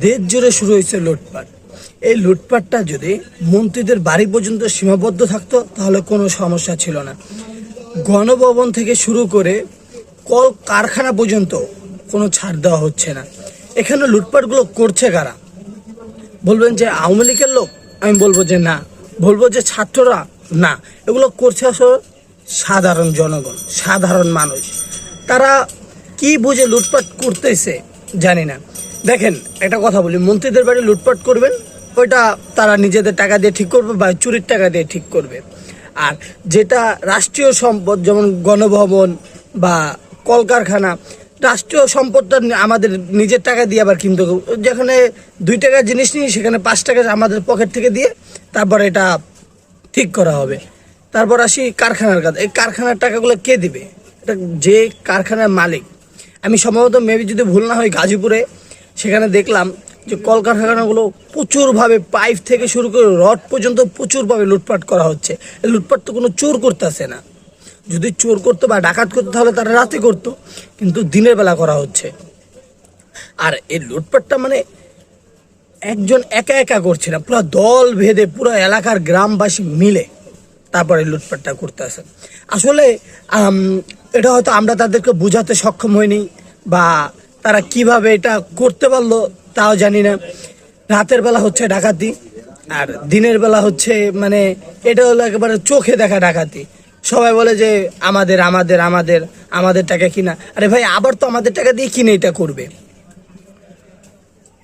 দেশ জুড়ে শুরু হয়েছে লুটপাট। এই লুটপাটটা যদি মন্ত্রীদের বাড়ি পর্যন্ত সীমাবদ্ধ থাকতো, তাহলে কোনো সমস্যা ছিল না। গণভবন থেকে শুরু করে কল কারখানা পর্যন্ত কোনো ছাড় দেওয়া হচ্ছে না। এখানে লুটপাটগুলো করছে কারা? বলবেন যে আওয়ামী লীগের লোক? আমি বলব যে না। বলব যে ছাত্ররা? না। এগুলো করছে আসলে সাধারণ জনগণ, সাধারণ মানুষ। তারা কি বুঝে লুটপাট করতেছে জানি না। দেখেন, একটা কথা বলি, মন্ত্রীদের বাড়ি লুটপাট করবেন, ওইটা তারা নিজেদের টাকা দিয়ে ঠিক করবে বা চুরির টাকা দিয়ে ঠিক করবে। আর যেটা রাষ্ট্রীয় সম্পদ, যেমন গণভবন বা কলকারখানা, রাষ্ট্রীয় সম্পদটা আমাদের নিজের টাকা দিয়ে আবার কিনতে যেখানে দুই টাকার জিনিস নিই সেখানে পাঁচ টাকা আমাদের পকেট থেকে দিয়ে তারপর এটা ঠিক করা হবে। তারপর আসি কারখানার কাজ। এই কারখানার টাকাগুলো কে দিবে? এটা যে কারখানার মালিক। আমি সম্ভবত মেবি যদি ভুল না হয় গাজীপুরে সেখানে দেখলাম যে কলকারখানাগুলো প্রচুরভাবে পাইপ থেকে শুরু করে রড পর্যন্ত প্রচুরভাবে লুটপাট করা হচ্ছে। লুটপাট তো কোনো চোর করতেছে না। যদি চোর করতো বা ডাকাত করতো তাহলে তারা রাতে করতো, কিন্তু দিনের বেলা করা হচ্ছে। আর এই লুটপাটটা মানে একজন একা একা করছে না, পুরো দল ভেদে পুরো এলাকার গ্রামবাসী মিলে তারপরে লুটপাটটা করতে করতেছে। আসলে এটা হয়তো আমরা তাদেরকে বোঝাতে সক্ষম হইনি বা তারা কীভাবে এটা করতে পারল তাও জানি না। রাতের বেলা হচ্ছে ডাকাতি, আর দিনের বেলা হচ্ছে মানে এটা হলো একেবারে চোখে দেখা ডাকাতি। সবাই বলে যে আমাদের আমাদের আমাদের আমাদের টাকা কিনা। আরে ভাই, আবার তো আমাদের টাকা দিয়ে কিনে এটা করবে।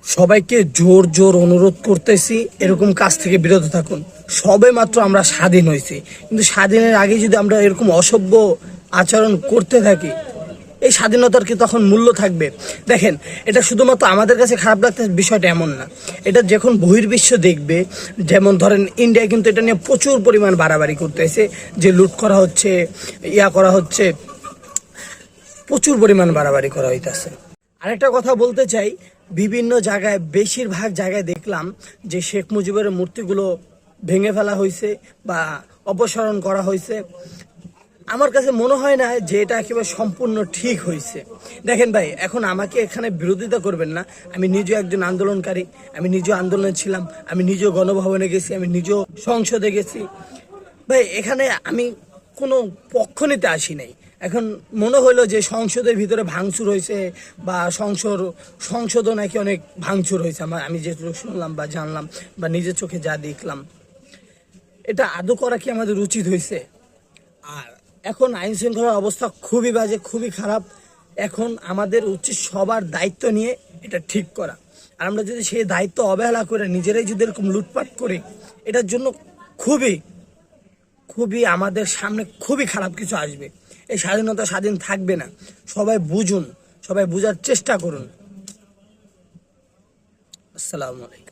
সবাইকে জোর জোর অনুরোধ করতেছি, এরকম কাজ থেকে বিরত থাকুন। সবে মাত্র আমরা স্বাধীন হয়েছি। কিন্তু স্বাধীনের আগে যদি আমরা এরকম অসভ্য আচরণ করতে থাকি এই স্বাধীনতার কি তখন মূল্য থাকবে? দেখেন, এটা শুধুমাত্র আমাদের কাছে খারাপ লাগতে বিষয়টা এমন না। এটা যখন বহির্বিশ্ব দেখবে, যেমন ধরেন ইন্ডিয়া কিন্তু এটা নিয়ে প্রচুর পরিমাণ বাড়াবাড়ি করতেছে, যে লুট করা হচ্ছে, ইয়া করা হচ্ছে, প্রচুর পরিমাণ বাড়াবাড়ি করা হইতেছে। আরেকটা কথা বলতে চাই, বিভিন্ন জায়গায়, বেশিরভাগ জায়গায় দেখলাম যে শেখ মুজিবের মূর্তিগুলো ভেঙে ফেলা হয়েছে বা অপসারণ করা হয়েছে আমার কাছে মনে হয় না যে এটা একেবারে সম্পূর্ণ ঠিক হয়েছে। দেখেন ভাই, এখন আমাকে এখানে বিরোধিতা করবেন না। আমি নিজেও একজন আন্দোলনকারী, আমি নিজেও আন্দোলনে ছিলাম, আমি নিজেও গণভবনে গেছি, আমি নিজেও সংসদে গেছি। ভাই, এখানে আমি কোনো পক্ষ নিতে আসি নাই। এখন মনে হলো যে সংসদের ভিতরে ভাঙচুর হয়েছে বা সংসদ, সংসদও নাকি অনেক ভাঙচুর হয়েছে। আমার, আমি যেটুকু শুনলাম বা জানলাম বা নিজের চোখে যা দেখলাম। এটা আদৌ করা কি আমাদের উচিত হয়েছে? আর এখন আইন শৃঙ্খলার অবস্থা খুবই বাজে, খুবই খারাপ। এখন আমাদের উচিত সবার দায়িত্ব নিয়ে এটা ঠিক করা। আর আমরা যদি সেই দায়িত্ব অবহেলা করে নিজেরাই যদি এরকম লুটপাট করি, এটার জন্য খুবই খুবই আমাদের সামনে খুবই খারাপ কিছু আসবে। এই স্বাধীনতা স্বাধীন থাকবে না। সবাই বুঝুন, সবাই বোঝার চেষ্টা করুন। আসসালামু আলাইকুম।